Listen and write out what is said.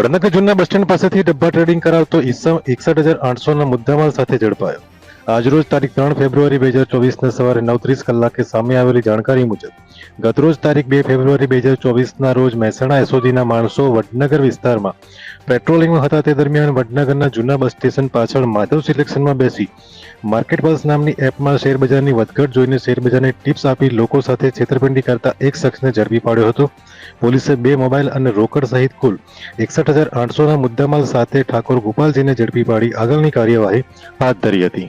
વડનગર જૂના bus stand પાસેથી ડબ્બા ટ્રેડિંગ કરાવતો ઈસમ એકસઠ હજાર આઠસોના મુદ્દામાલ સાથે ઝડપાયો. આજરોજ તારીખ ત્રણ ફેબ્રુઆરી બે હજાર ચોવીસના સવારે નવ ત્રીસ કલાકે સામે આવેલી જાણકારી મુજબ ગતરોજ તારીખ બે ફેબ્રુઆરી બે હજાર ચોવીસના રોજ મહેસાણા એસઓજીના માણસો વડનગર વિસ્તારમાં પેટ્રોલિંગમાં હતા તે દરમિયાન વડનગરના જૂના બસ સ્ટેશન પાછળ માધવ સિલેક્શનમાં બેસી માર્કેટ બસ નામની એપમાં શેરબજારની વધઘટ જોઈને શેરબજારને ટિપ્સ આપી લોકો સાથે છેતરપિંડી કરતા એક શખ્સને ઝડપી પાડ્યો હતો. પોલીસે બે મોબાઈલ અને રોકડ સહિત કુલ એકસઠ હજાર આઠસોના મુદ્દામાલ સાથે ઠાકોર ગોપાલજીને ઝડપી પાડી આગળની કાર્યવાહી હાથ ધરી હતી.